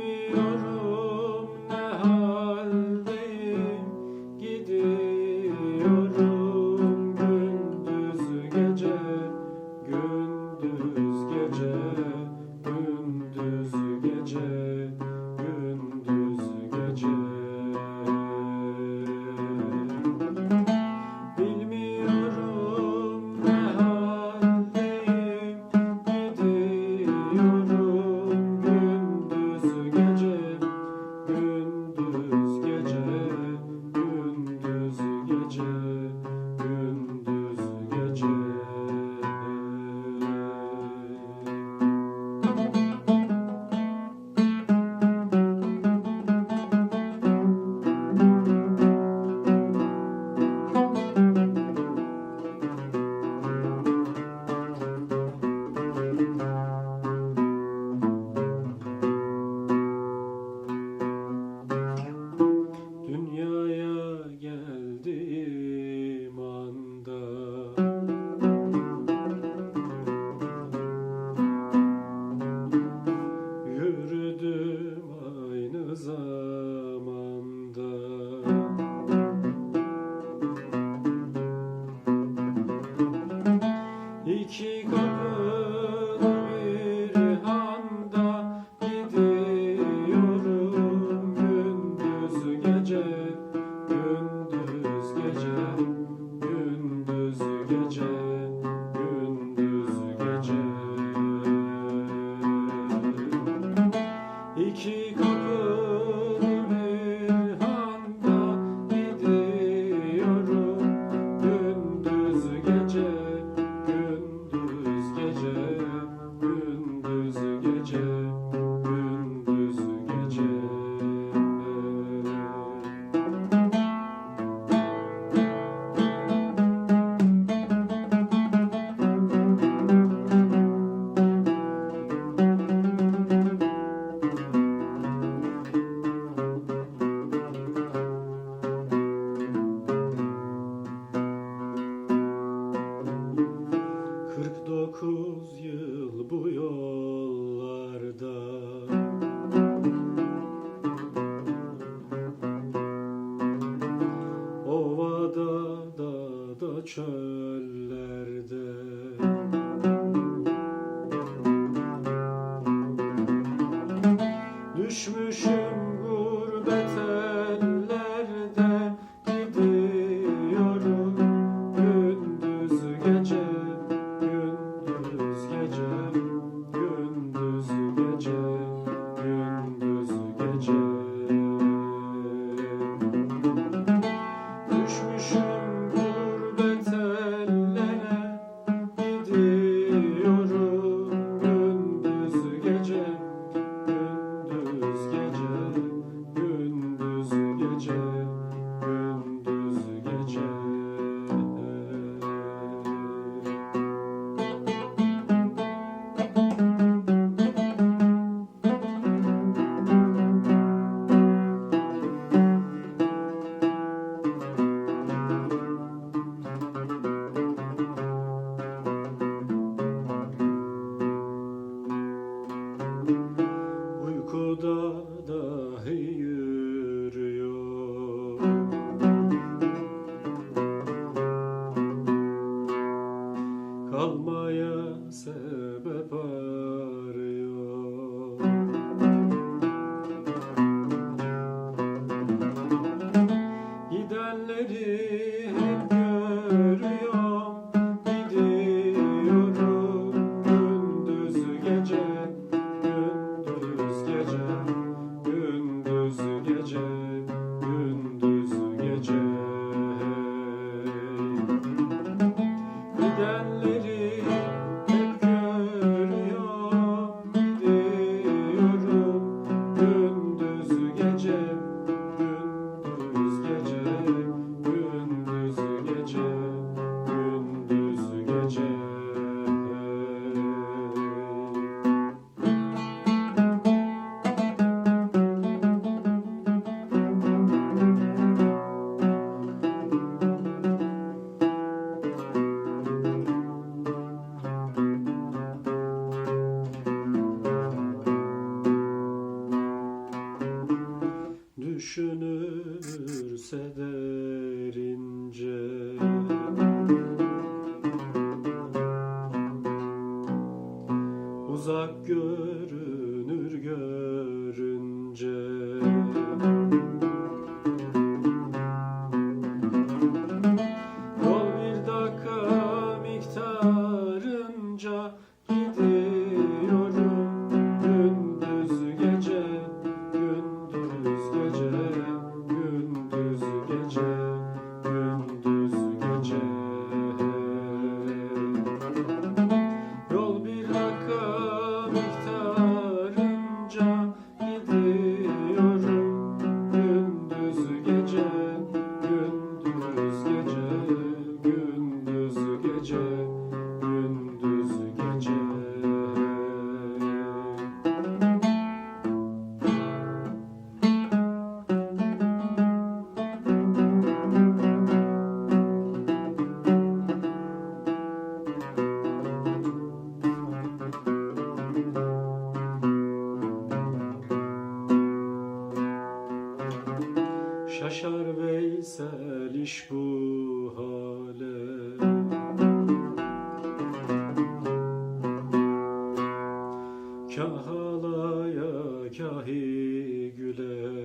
me, iki kapı çöllerde. Düşmüşüm gurbet ellerde Gidiyorum gündüz gece Gündüz gece Gündüz gece Gündüz gece. Düşmüşüm по the Kahalaya kahi güle